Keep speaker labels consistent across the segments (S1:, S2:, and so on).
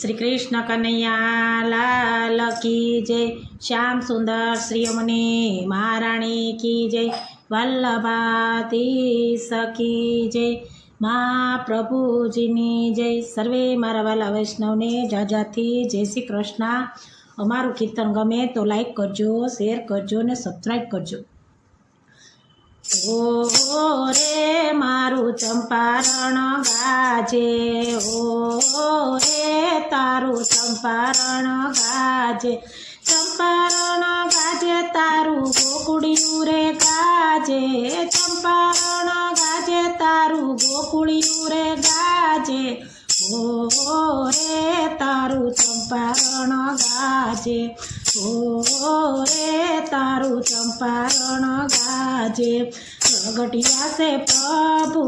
S1: શ્રી કૃષ્ણ કનૈયા લાલ કી જય. શ્યામ સુંદર શ્રીમને મહારાણી કી જય. વલ્લભાતી સખી જય. મા પ્રભુજીની જય. સર્વે મારા વાલા વૈષ્ણવને જાજાથી જય શ્રી કૃષ્ણ. અમારું કીર્તન ગમે તો લાઈક કરજો શેર કરજો ને સબસ્ક્રાઈબ કરજો. ઓ રે મારું ચંપારણ ગાજે ઓ રે તારું ચંપારણ ગાજે ચંપારણ ગાજે, તારું ગોકુળિયું રે ગાજે ચંપારણ ગાજે, તારું ગોકુળિયું રે ગાજે. ઓ રે, તારું ચંપારણ ગાજે. ઓ રે, તારું ચંપારણ ગાજે. પ્રગટિયા છે પ્રભુ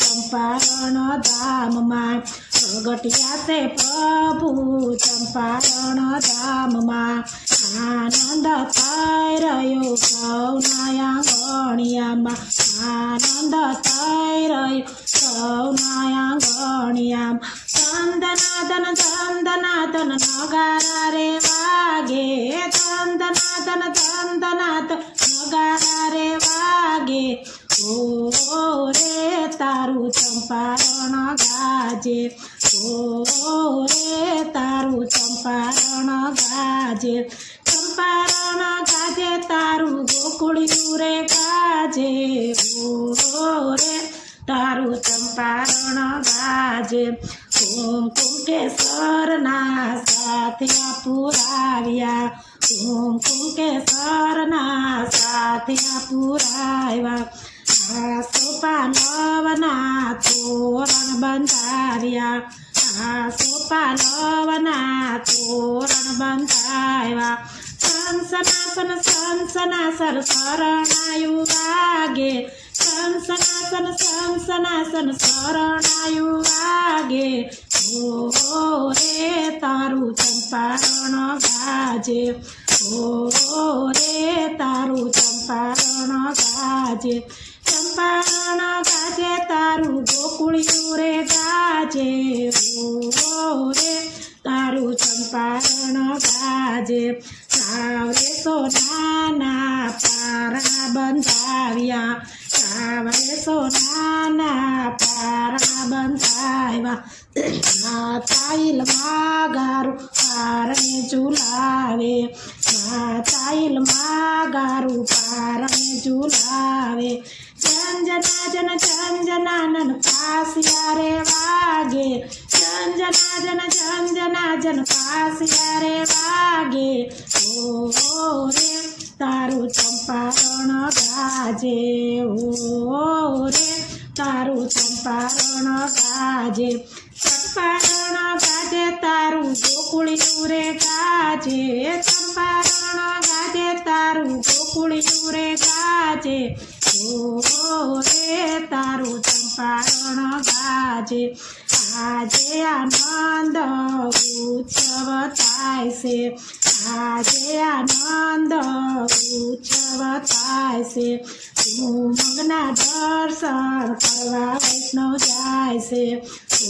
S1: ચંપારણ ધામમાં. પ્રગટ્યા છે પ્રભુ ચંપારણ ધામમાં આનંદ થઈ રહ્યો સૌના આંગણિયામાં આનંદ થઈ રહ્યો સૌના આંગણિયામાં ચંદનાદન ચંદનાદન, નગારા રે વાગે, ચંદનાદન, ચંદનાદ, નગારા રે વાગે. ઓ રે તારું ચંપારણ ગાજે ઓ રે તારું ચંપારણ ગાજે ચંપારણ ગાજે, તારું ગોકુળિયું રે ગાજે ઓ રે તારું ચંપારણ ગાજે. ઓમ કુંકેશ્વરના સાથિયા પુરાવ્યા, ઓમ કુંકેશ્વરના સાથિયા પુરાવ્યા. સોપા નવના તોરણ બંધાવ્યા આ સોપા નવના તોરણ બંધાવ્યા સંસનાસન સંસનાસન શરણાયુ વાગે સંસનાસન સંસનાસન શરણાયુ વાગે ઓ રે તારું ચંપારણ ગાજે ઓ રે તારું ચંપારણ ગાજે ચંપારણ ગાજે તારું ગોકુળિયું રે ગાજે રે. તારું ચંપારણ ગાજે સાવરે સોનાના પારા બંધાવ્યા. સાવરે સોનાના પારા બંધાવ્યા. માતાઈલ માગારું પારણે ઝુલાવે. માતાઈલ માગારું પારણે ઝુલાવે ચંજના જન ચંજનાનન કાસિયા રે વાગે ચંજના જન ચંજના જન કાસિયા રે વાગે ઓ રે તારું ચંપારણ ગાજે ઓ રે તારું ચંપારણ ગાજે ચંપારણ ગાજે તારું ગોકુળિયું રે ગાજે ચંપારણ ગાજે તારું ગોકુળિયું રે ગાજે ઓ રે તારું ચંપારણ ગાજે આજે આનંદ ઉત્સવ થાય છે આજે આનંદ ઉત્સવ થાય છે ઉમંગના દર્શન કરવા વૈષ્ણવ જાય છે.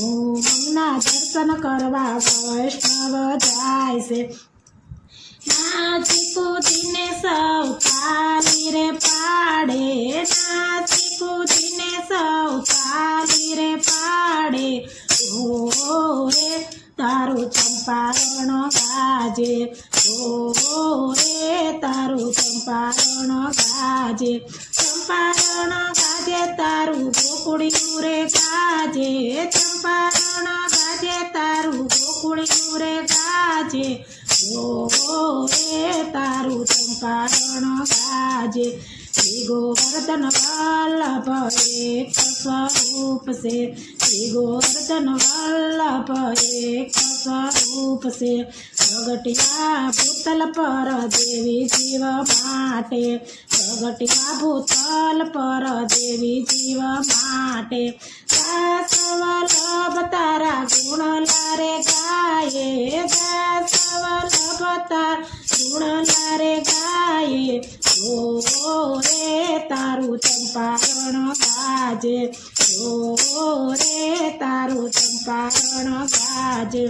S1: ઉમંગના દર્શન કરવા વૈષ્ણવ જાય છે. નાચી કૂદીને સૌ તાલી રે પાડે નાચી કૂદીને સૌ તાલી રે પાડે. ઓ રે, તારું ચંપારણ ગાજે. ઓ રે, તારું ચંપારણ ગાજે. ચંપારણ ગાજે તારું ગોકુળિયું રે ગાજે ચંપારણ ગાજે તારું ગોકુળિયું રે ગાજે ઓ રે તારું ચંપારણ ગાજે. શ્રી ગોવર્ધન વલ્લભ એક સ્વરૂપ છે, શ્રી ગોવર્ધન વલ્લભ એક સ્વરૂપ છે. પ્રગટ્યા ભૂતલ પર દેવી જીવ માટે. પ્રગટ્યા ભૂતલ પર દેવી જીવ માટે. દાસવલ્લભ તારા ગુણ લારે ગાયે. દાસવલ્લભ તારા ગુણ લારે ગાયે. ઓ રે તારું ચંપારણ ગાજે. ઓ રે તારું ચંપારણ ગાજે.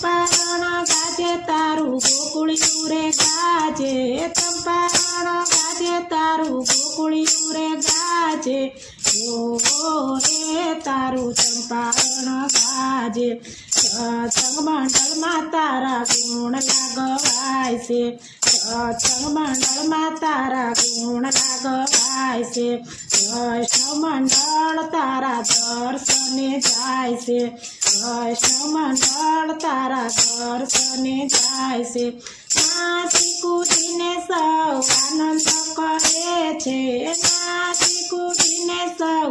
S1: ચંપારણ ગાજે તારું ગોકુળિયું રે ગાજે ચંપારણ ગાજે તારું ગોકુળિયું રે ગાજે, ઓ રે તારું ચંપારણ ગાજે. સત્સંગમંડળમાં તારા ગુણ લાગવાય છે સત્સંગમંડળમાં તારા ગુણ લાગવાય છે વૈષ્ણવ મંડળ તારા દર્શને જાય છે. વૈષ્ણવ મંડળ તારા દર્શને જાય છે. નાથી કૂદીને સૌ આનંદ કરે છે. નાથી કૂદીને સૌ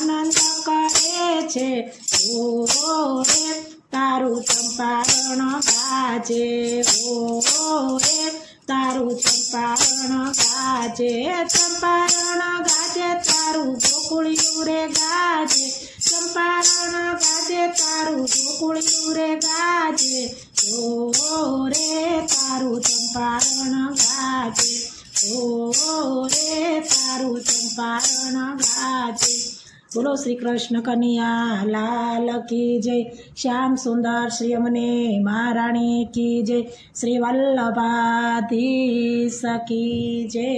S1: આનંદ કરે છે. ઓ રે તારું ચંપારણ ગાજે. ઓ રે તારું ચંપારણ ગાજે. ચંપારણ ગાજે, તારું ગોકુળિયું રે ગાજે. ચંપારણ ગાજે, તારું ગોકુળિયું રે ગાજે ઓ રે, તારું ચંપારણ ગાજે ઓ રે, તારું ચંપારણ ગાજે. બોલો શ્રી કૃષ્ણ કનિયા, લાલ કી જય, શ્યામ સુંદર શ્રી અમને મહારાણી કી જય, શ્રી વલ્લભાધી કી જય.